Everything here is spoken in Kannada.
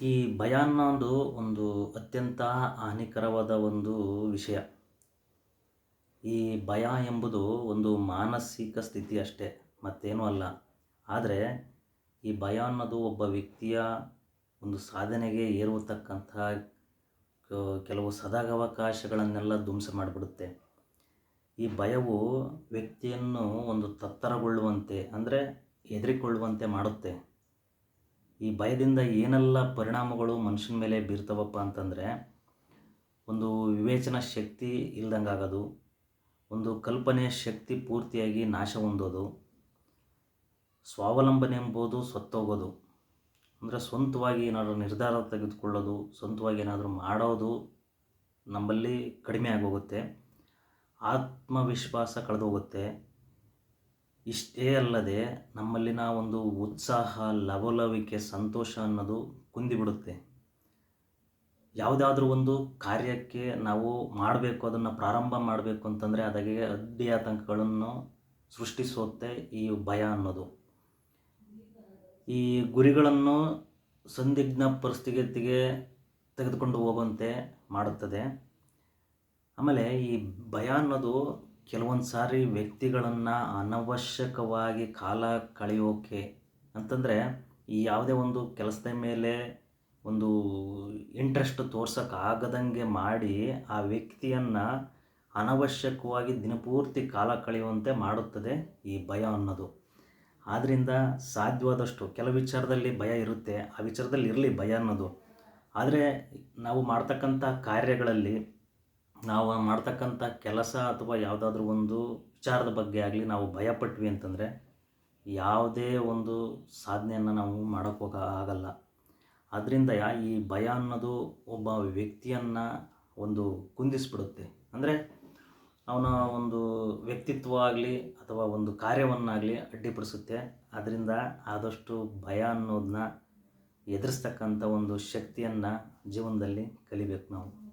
ಈ ಭಯ ಅನ್ನೋದು ಒಂದು ಅತ್ಯಂತ ಹಾನಿಕರವಾದ ಒಂದು ವಿಷಯ. ಈ ಭಯ ಎಂಬುದು ಒಂದು ಮಾನಸಿಕ ಸ್ಥಿತಿ ಅಷ್ಟೇ, ಮತ್ತೇನೂ ಅಲ್ಲ. ಆದರೆ ಈ ಭಯ ಅನ್ನೋದು ಒಬ್ಬ ವ್ಯಕ್ತಿಯ ಒಂದು ಸಾಧನೆಗೆ ಏರುವತಕ್ಕಂಥ ಕೆಲವು ಸದಾವಕಾಶಗಳನ್ನೆಲ್ಲ ಧ್ವಂಸ ಮಾಡಿಬಿಡುತ್ತೆ. ಈ ಭಯವು ವ್ಯಕ್ತಿಯನ್ನು ಒಂದು ತತ್ತರಗೊಳ್ಳುವಂತೆ, ಅಂದರೆ ಹೆದರಿಕೊಳ್ಳುವಂತೆ ಮಾಡುತ್ತೆ. ಈ ಭಯದಿಂದ ಏನೆಲ್ಲ ಪರಿಣಾಮಗಳು ಮನುಷ್ಯನ ಮೇಲೆ ಬೀರ್ತವಪ್ಪ ಅಂತಂದರೆ, ಒಂದು ವಿವೇಚನಾ ಶಕ್ತಿ ಇಲ್ದಂಗೆ ಆಗೋದು ಒಂದು ಕಲ್ಪನೆಯ ಶಕ್ತಿ ಪೂರ್ತಿಯಾಗಿ ನಾಶ ಹೊಂದೋದು, ಸ್ವಾವಲಂಬನೆ ಎಂಬುದು ಸತ್ತೋಗೋದು, ಅಂದರೆ ಸ್ವಂತವಾಗಿ ಏನಾದರೂ ನಿರ್ಧಾರ ತೆಗೆದುಕೊಳ್ಳೋದು, ಸ್ವಂತವಾಗಿ ಏನಾದರೂ ಮಾಡೋದು ನಮ್ಮಲ್ಲಿ ಕಡಿಮೆ ಆಗೋಗುತ್ತೆ, ಆತ್ಮವಿಶ್ವಾಸ ಕಳೆದೋಗುತ್ತೆ. ಇಷ್ಟೇ ಅಲ್ಲದೆ ನಮ್ಮಲ್ಲಿನ ಒಂದು ಉತ್ಸಾಹ, ಲವಲವಿಕೆ, ಸಂತೋಷ ಅನ್ನೋದು ಕುಂದಿಬಿಡುತ್ತೆ. ಯಾವುದಾದ್ರೂ ಒಂದು ಕಾರ್ಯಕ್ಕೆ ನಾವು ಮಾಡಬೇಕು, ಅದನ್ನು ಪ್ರಾರಂಭ ಮಾಡಬೇಕು ಅಂತಂದರೆ ಅದಕ್ಕೆ ಅಡ್ಡಿ ಆತಂಕಗಳನ್ನು ಸೃಷ್ಟಿಸುತ್ತೆ ಈ ಭಯ ಅನ್ನೋದು. ಈ ಗುರಿಗಳನ್ನು ಸಂದಿಗ್ಧ ಪರಿಸ್ಥಿತಿಗೆ ತೆಗೆದುಕೊಂಡು ಹೋಗುವಂತೆ ಮಾಡುತ್ತದೆ. ಆಮೇಲೆ ಈ ಭಯ ಅನ್ನೋದು ಕೆಲವೊಂದು ಸಾರಿ ವ್ಯಕ್ತಿಗಳನ್ನು ಅನವಶ್ಯಕವಾಗಿ ಕಾಲ ಕಳೆಯೋಕೆ ಅಂತಂದರೆ ಈ ಯಾವುದೇ ಒಂದು ಕೆಲಸದ ಮೇಲೆ ಒಂದು ಇಂಟ್ರೆಸ್ಟ್ ತೋರ್ಸೋಕ್ಕಾಗದಂಗೆ ಮಾಡಿ ಆ ವ್ಯಕ್ತಿಯನ್ನು ಅನವಶ್ಯಕವಾಗಿ ದಿನಪೂರ್ತಿ ಕಾಲ ಕಳೆಯುವಂತೆ ಮಾಡುತ್ತದೆ ಈ ಭಯ ಅನ್ನೋದು. ಆದ್ದರಿಂದ ಸಾಧ್ಯವಾದಷ್ಟು ಕೆಲವು ವಿಚಾರದಲ್ಲಿ ಭಯ ಇರುತ್ತೆ, ಆ ವಿಚಾರದಲ್ಲಿ ಇರಲಿ ಭಯ ಅನ್ನೋದು. ಆದರೆ ನಾವು ಮಾಡ್ತಕ್ಕಂಥ ಕಾರ್ಯಗಳಲ್ಲಿ ನಾವು ಮಾಡ್ತಕ್ಕಂಥ ಕೆಲಸ ಅಥವಾ ಯಾವುದಾದ್ರೂ ಒಂದು ವಿಚಾರದ ಬಗ್ಗೆ ಆಗಲಿ ನಾವು ಭಯಪಟ್ವಿ ಅಂತಂದರೆ ಯಾವುದೇ ಒಂದು ಸಾಧನೆಯನ್ನು ನಾವು ಮಾಡೋಕ್ಕೋಗ ಆಗಲ್ಲ. ಅದರಿಂದ ಈ ಭಯ ಅನ್ನೋದು ಒಬ್ಬ ವ್ಯಕ್ತಿಯನ್ನು ಒಂದು ಕುಂದಿಸ್ಬಿಡುತ್ತೆ. ಅಂದರೆ ಅವನ ಒಂದು ವ್ಯಕ್ತಿತ್ವ ಆಗಲಿ ಅಥವಾ ಒಂದು ಕಾರ್ಯವನ್ನಾಗಲಿ ಅಡ್ಡಿಪಡಿಸುತ್ತೆ. ಅದರಿಂದ ಆದಷ್ಟು ಭಯ ಅನ್ನೋದನ್ನ ಎದುರಿಸ್ತಕ್ಕಂಥ ಒಂದು ಶಕ್ತಿಯನ್ನು ಜೀವನದಲ್ಲಿ ಕಲಿಬೇಕು ನಾವು.